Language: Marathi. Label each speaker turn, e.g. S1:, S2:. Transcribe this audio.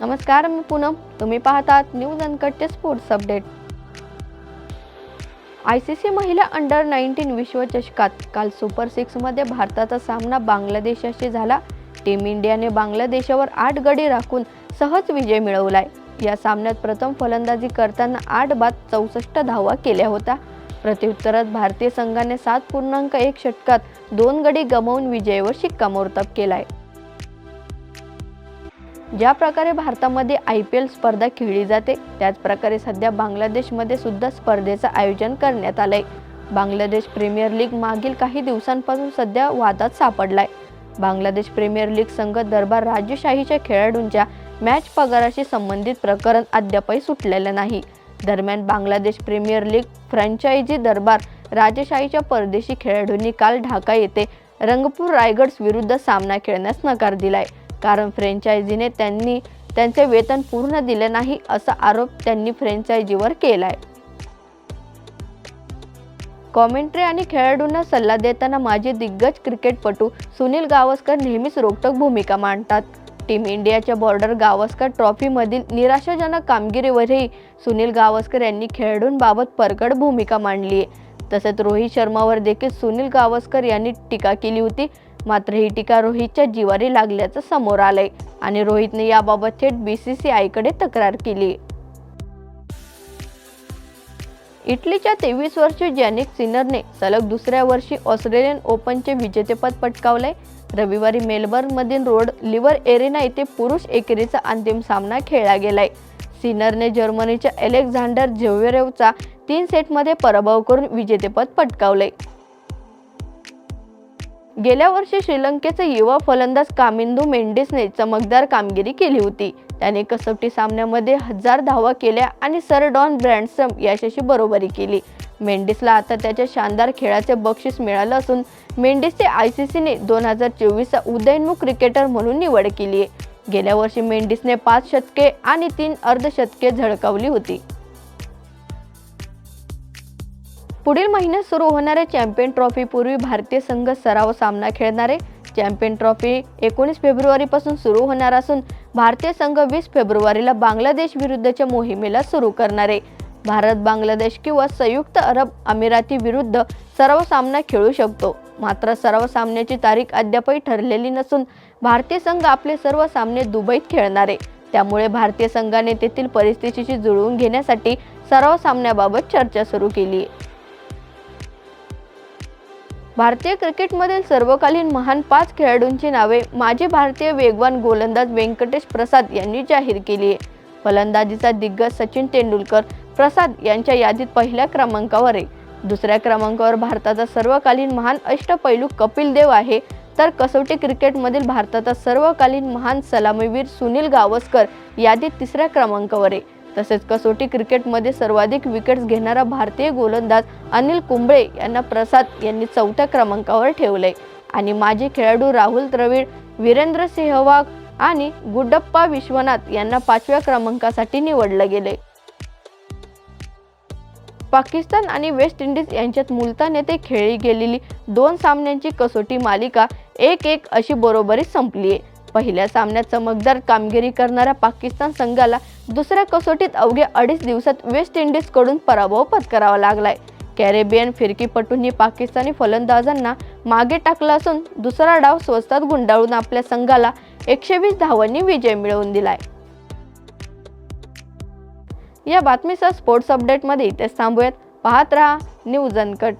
S1: नमस्कार मी पूनम. तुम्ही पाहतात news अनकटचे sports update. I C C महिला अंडर नाईन्टीन विश्वचषकात काल सुपर सिक्समध्ये भारताचा सामना बांगलादेशाशी झाला. टीम इंडियाने बांगलादेशावर आठ गडी राखून सहज विजय मिळवलाय. या सामन्यात प्रथम फलंदाजी करताना आठ बाद चौसष्ट धावा केल्या होत्या. प्रत्युत्तरात भारतीय संघाने सात पूर्णांक एक षटकात दोन गडी गमावून विजयावर शिक्कामोर्तब केलाय. ज्या प्रकारे भारतामध्ये आय पी एल स्पर्धा खेळली जाते त्याच प्रकारे सध्या बांगलादेशमध्ये सुद्धा स्पर्धेचं आयोजन करण्यात आलंय. बांगलादेश प्रीमियर लीग मागील काही दिवसांपासून सध्या वादात सापडलाय. बांगलादेश प्रीमियर लीग संघ दरबार राज्यशाहीच्या खेळाडूंच्या मॅच पगाराशी संबंधित प्रकरण अद्यापही सुटलेलं नाही. दरम्यान Bangladesh premier league franchise Durbar राजेशाहीच्या परदेशी खेळाडूंनी काल ढाका येथे रंगपूर रायगड्स विरुद्ध सामना खेळण्यास नकार दिलाय. कारण फ्रँचायझीने त्यांनी त्यांचे वेतन पूर्ण दिले नाही असा आरोप त्यांनी फ्रँचायझीवर आहे कॉमेंट्री आणि खेळाडूंना सल्ला देताना माजी दिग्गज क्रिकेटपटू सुनील गावस्कर नेहमीच रोखटक भूमिका मांडतात. टीम इंडियाच्या बॉर्डर गावस्कर ट्रॉफीमधील निराशाजनक कामगिरीवरही सुनील गावस्कर यांनी खेळाडूंबाबत परकड भूमिका मांडली आहे तसेच रोहित शर्मावर देखील सुनील गावस्कर यांनी टीका केली होती. मात्र ही टीका रोहितच्या जिवारी लागल्याचं समोर आलंय आणि रोहितने याबाबत थेट बी सी सी आयकडे तक्रार केली. इटलीच्या तेवीस वर्षीय जॅनिक सिनरने सलग दुसऱ्या वर्षी ऑस्ट्रेलियन ओपनचे विजेतेपद पटकावले रविवारी मेलबर्नमधील रोड लिव्हर एरेना येथे पुरुष एकेरीचा अंतिम सामना खेळला गेलाय. सिनरने जर्मनीच्या अलेक्झांडर झेवेरेवचा तीन सेटमध्ये पराभव करून विजेतेपद पटकावले गेल्या वर्षी श्रीलंकेचे युवा फलंदाज कामिंदू मेंडिसने चमकदार कामगिरी केली होती. त्याने कसोटी सामन्यामध्ये हजार धावा केल्या आणि सर डॉन ब्रँडसम याच्याशी बरोबरी केली. मेंडिसला आता त्याच्या शानदार खेळाचे बक्षीस मिळालं असून मेंडिसचे आय सी सीने दोन हजार चोवीसचा उदयनमुख क्रिकेटर म्हणून निवड केली आहे. गेल्या वर्षी मेंडिसने पाच शतके आणि तीन अर्धशतके झळकावली होती. पुढील महिन्यात सुरू होणाऱ्या चॅम्पियन ट्रॉफीपूर्वी भारतीय संघ सराव सामना खेळणारे. चॅम्पियन ट्रॉफी एकोणीस फेब्रुवारीपासून सुरू होणार असून भारतीय संघ वीस फेब्रुवारीला बांगलादेश विरुद्धच्या मोहिमेला सुरू करणार. आहे भारत बांगलादेश किंवा संयुक्त अरब अमिराती विरुद्ध सराव सामना खेळू शकतो. मात्र सराव सामन्याची तारीख अद्यापही ठरलेली नसून भारतीय संघ आपले सर्व सामने दुबईत खेळणार. आहे त्यामुळे भारतीय संघाने तेथील परिस्थितीशी जुळवून घेण्यासाठी सराव सामन्याबाबत चर्चा सुरू केली. आहे भारतीय क्रिकेटमधील सर्वकालीन महान पाच खेळाडूंची नावे माजी भारतीय वेगवान गोलंदाज व्यंकटेश प्रसाद यांनी जाहीर केली आहे. फलंदाजीचा दिग्गज सचिन तेंडुलकर प्रसाद यांच्या यादीत पहिल्या क्रमांकावर आहे. दुसऱ्या क्रमांकावर भारताचा सर्वकालीन महान अष्टपैलू कपिल देव आहे. तर कसोटी क्रिकेटमधील भारताचा सर्वकालीन महान सलामीवीर सुनील गावस्कर यादीत तिसऱ्या क्रमांकावर आहे. तसेच कसोटी क्रिकेटमध्ये सर्वाधिक विकेट्स घेणारा भारतीय गोलंदाज अनिल कुंबळे यांना प्रसाद यांनी चौथ्या क्रमांकावर ठेवले. आणि माजी खेळाडू राहुल द्रविड वीरेंद्र सेहवाग आणि गुड्डप्पा विश्वनाथ यांना पाचव्या क्रमांकासाठी निवडलं गेले. पाकिस्तान आणि वेस्ट इंडिज यांच्यात मुलतान येथे खेळली गेलेली दोन सामन्यांची कसोटी मालिका एक एक अशी बरोबरी संपली आहे पहिल्या सामन्यात चमकदार कामगिरी करणाऱ्या पाकिस्तान संघाला दुसऱ्या कसोटीत अवघ्या अडीच दिवसात वेस्ट इंडिजकडून पराभव पत्करावा लागलाय. कॅरेबियन फिरकीपटूंनी पाकिस्तानी फलंदाजांना मागे टाकलं असून दुसरा डाव स्वस्तात गुंडाळून आपल्या संघाला एकशे वीस धावांनी विजय मिळवून दिलाय. या बातमीसह स्पोर्ट्स अपडेटमध्ये इथेच थांबूयात. पाहत रहा न्यूज अनकट.